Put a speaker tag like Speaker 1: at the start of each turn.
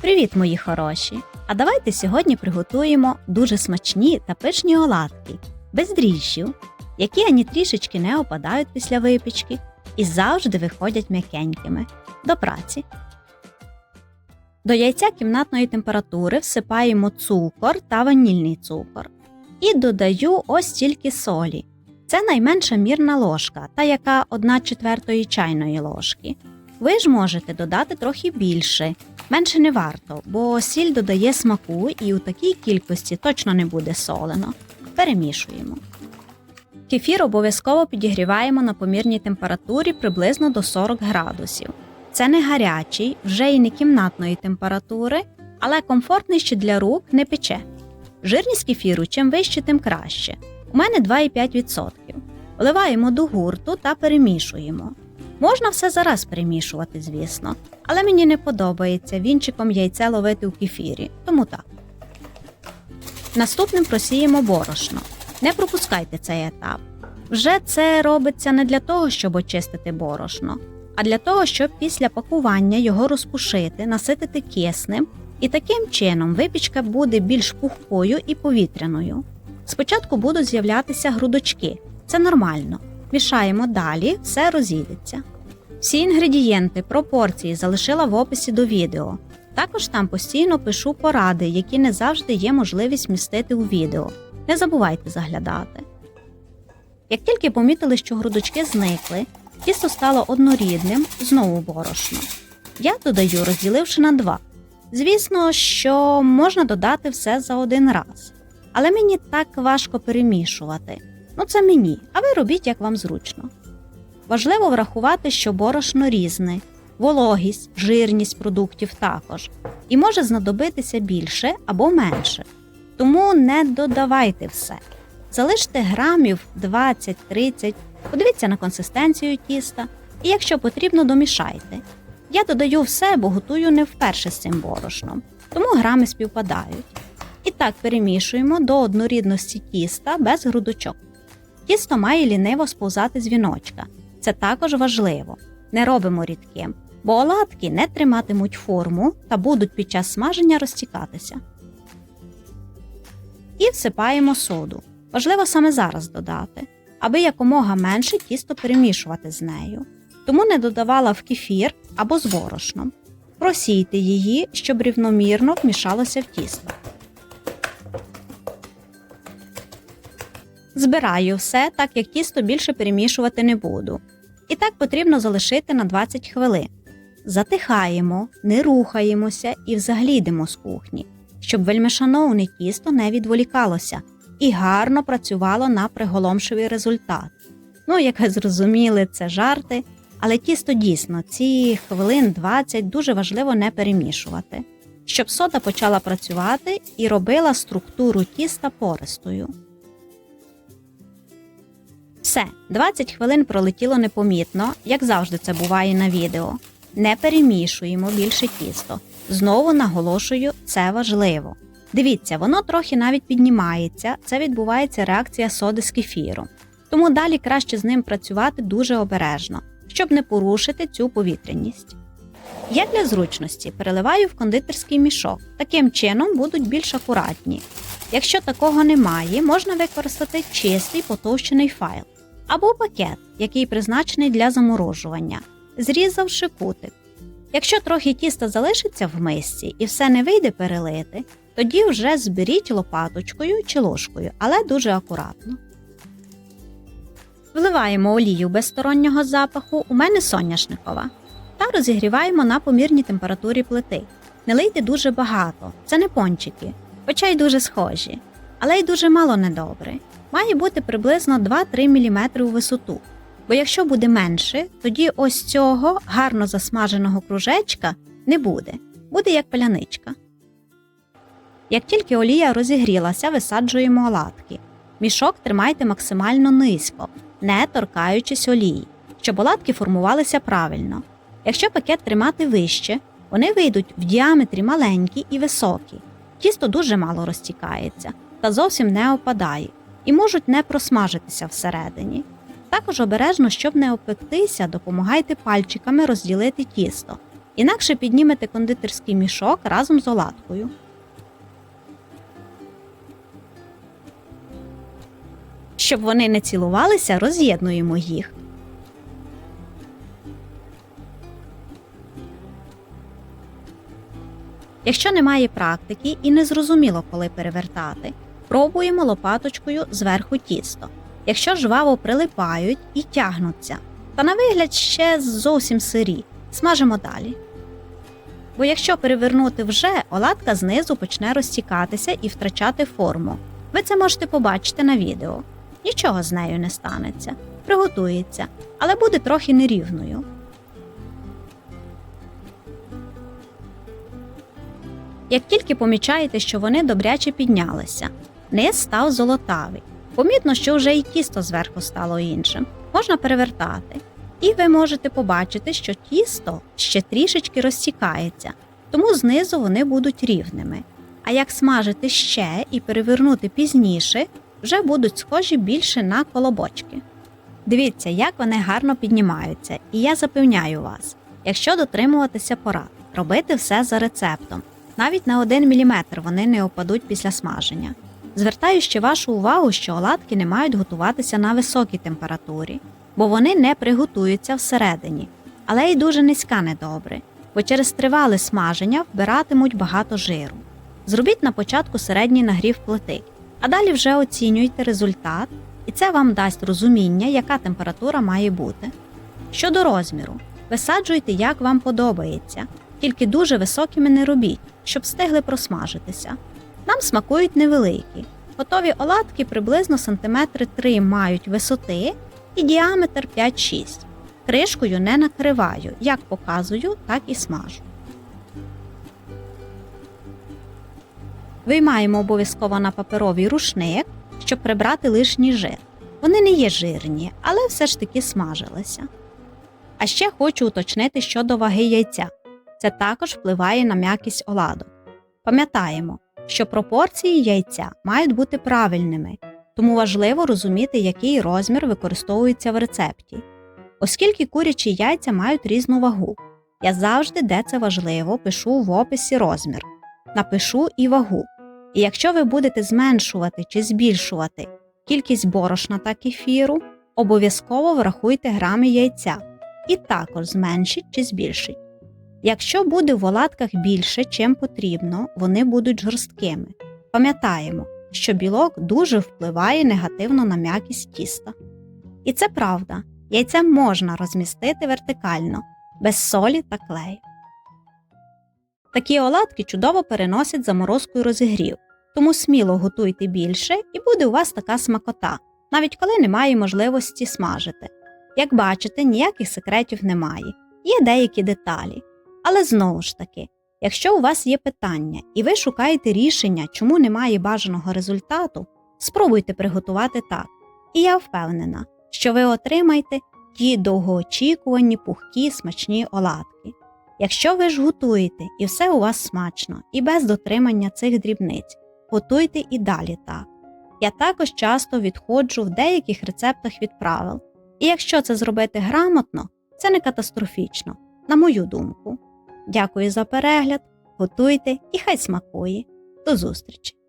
Speaker 1: Привіт, мої хороші! А давайте сьогодні приготуємо дуже смачні та пишні оладки без дріжджів, які ані трішечки не опадають після випічки і завжди виходять м'якенькими. До праці. До яйця кімнатної температури всипаємо цукор та ванільний цукор. І додаю ось тільки солі. Це найменша мірна ложка, та яка 1 четвертої чайної ложки. Ви ж можете додати трохи більше, менше не варто, бо сіль додає смаку і у такій кількості точно не буде солено. Перемішуємо. Кефір обов'язково підігріваємо на помірній температурі приблизно до 40 градусів. Це не гарячий, вже й не кімнатної температури, але комфортний ще для рук не пече. Жирність кефіру чим вище, тим краще. У мене 2,5%. Вливаємо до гурту та перемішуємо. Можна все зараз перемішувати, звісно, але мені не подобається вінчиком яйце ловити у кефірі, тому так. Наступним просіємо борошно. Не пропускайте цей етап. Вже це робиться не для того, щоб очистити борошно, а для того, щоб після пакування його розпушити, наситити киснем, і таким чином випічка буде більш пухкою і повітряною. Спочатку будуть з'являтися грудочки, це нормально. Мішаємо далі, все розійдеться. Всі інгредієнти, пропорції залишила в описі до відео. Також там постійно пишу поради, які не завжди є можливість містити у відео. Не забувайте заглядати. Як тільки помітили, що грудочки зникли, тісто стало однорідним, знову борошно. Я додаю, розділивши на два. Звісно, що можна додати все за один раз. Але мені так важко перемішувати. Ну, це мені, а ви робіть, як вам зручно. Важливо врахувати, що борошно різне, вологість, жирність продуктів також, і може знадобитися більше або менше. Тому не додавайте все. Залиште грамів 20-30, подивіться на консистенцію тіста, і якщо потрібно, домішайте. Я додаю все, бо готую не вперше з цим борошном, тому грами співпадають. І так перемішуємо до однорідності тіста без грудочок. Тісто має ліниво сповзати з віночка. Це також важливо. Не робимо рідким, бо оладки не триматимуть форму та будуть під час смаження розтікатися. І всипаємо соду. Важливо саме зараз додати, аби якомога менше тісто перемішувати з нею. Тому не додавала в кефір або з борошном. Просійте її, щоб рівномірно вмішалося в тісто. Збираю все, так як тісто більше перемішувати не буду. І так потрібно залишити на 20 хвилин. Затихаємо, не рухаємося і взагалі йдемо з кухні, щоб вельмишановне тісто не відволікалося і гарно працювало на приголомшивий результат. Ну, як ви зрозуміли, це жарти, але тісто дійсно ці хвилин 20 дуже важливо не перемішувати, щоб сода почала працювати і робила структуру тіста пористою. Все, 20 хвилин пролетіло непомітно, як завжди це буває на відео. Не перемішуємо більше тісто. Знову наголошую, це важливо. Дивіться, воно трохи навіть піднімається, це відбувається реакція соди з кефіром. Тому далі краще з ним працювати дуже обережно, щоб не порушити цю повітряність. Я для зручності переливаю в кондитерський мішок, таким чином будуть більш акуратні. Якщо такого немає, можна використати чистий потовщений файл або пакет, який призначений для заморожування, зрізавши кутик. Якщо трохи тіста залишиться в мисці і все не вийде перелити, тоді вже зберіть лопаточкою чи ложкою, але дуже акуратно. Вливаємо олію без стороннього запаху, у мене соняшникова, та розігріваємо на помірній температурі плити. Не лийте дуже багато, це не пончики, хоча й дуже схожі, але й дуже мало недобре. Має бути приблизно 2-3 мм у висоту. Бо якщо буде менше, тоді ось цього гарно засмаженого кружечка не буде, буде як паляничка. Як тільки олія розігрілася, висаджуємо оладки. Мішок тримайте максимально низько, не торкаючись олії, щоб оладки формувалися правильно. Якщо пакет тримати вище, вони вийдуть в діаметрі маленькі і високі. Тісто дуже мало розтікається та зовсім не опадає і можуть не просмажитися всередині. Також обережно, щоб не опектися, допомагайте пальчиками розділити тісто. інакше піднімете кондитерський мішок разом з оладкою. Щоб вони не цілувалися, роз'єднуємо їх. Якщо немає практики і не зрозуміло, коли перевертати, пробуємо лопаточкою зверху тісто. Якщо жваво прилипають і тягнуться, та на вигляд ще зовсім сирі, смажимо далі. Бо якщо перевернути вже, оладка знизу почне розтікатися і втрачати форму. Ви це можете побачити на відео. Нічого з нею не станеться, приготується, але буде трохи нерівною. Як тільки помічаєте, що вони добряче піднялися, низ став золотавий. Помітно, що вже і тісто зверху стало іншим. Можна перевертати. І ви можете побачити, що тісто ще трішечки розтікається, тому знизу вони будуть рівними. А як смажити ще і перевернути пізніше, вже будуть схожі більше на колобочки. Дивіться, як вони гарно піднімаються, і я запевняю вас, якщо дотримуватися порад, робити все за рецептом, навіть на 1 мм вони не опадуть після смаження. Звертаю ще вашу увагу, що оладки не мають готуватися на високій температурі, бо вони не приготуються всередині, але й дуже низька недобре, бо через тривале смаження вбиратимуть багато жиру. Зробіть на початку середній нагрів плити, а далі вже оцінюйте результат, і це вам дасть розуміння, яка температура має бути. Щодо розміру, висаджуйте, як вам подобається, тільки дуже високими не робіть, щоб встигли просмажитися. Нам смакують невеликі. Готові оладки приблизно сантиметри 3 мають висоти і діаметр 5-6. Кришкою не накриваю, як показую, так і смажу. Виймаємо обов'язково на паперовий рушник, щоб прибрати лишній жир. Вони не є жирні, але все ж таки смажилися. А ще хочу уточнити щодо ваги яйця. Це також впливає на м'якість оладок. Пам'ятаємо, що пропорції яйця мають бути правильними, тому важливо розуміти, який розмір використовується в рецепті. Оскільки курячі яйця мають різну вагу, я завжди, де це важливо, пишу в описі розмір, напишу і вагу. І якщо ви будете зменшувати чи збільшувати кількість борошна та кефіру, обов'язково врахуйте грами яйця і також зменшіть чи збільшіть. Якщо буде в оладках більше, чим потрібно, вони будуть жорсткими. Пам'ятаємо, що білок дуже впливає негативно на м'якість тіста. І це правда, яйце можна розмістити вертикально, без солі та клею. Такі оладки чудово переносять заморозку і розігрів, тому сміло готуйте більше і буде у вас така смакота, навіть коли немає можливості смажити. Як бачите, ніяких секретів немає, є деякі деталі. Але знову ж таки, якщо у вас є питання і ви шукаєте рішення, чому немає бажаного результату, спробуйте приготувати так. І я впевнена, що ви отримаєте ті довгоочікувані пухкі смачні оладки. Якщо ви ж готуєте і все у вас смачно, і без дотримання цих дрібниць, готуйте і далі так. Я також часто відходжу в деяких рецептах від правил, і якщо це зробити грамотно, це не катастрофічно, на мою думку. Дякую за перегляд, готуйте і хай смакує. До зустрічі!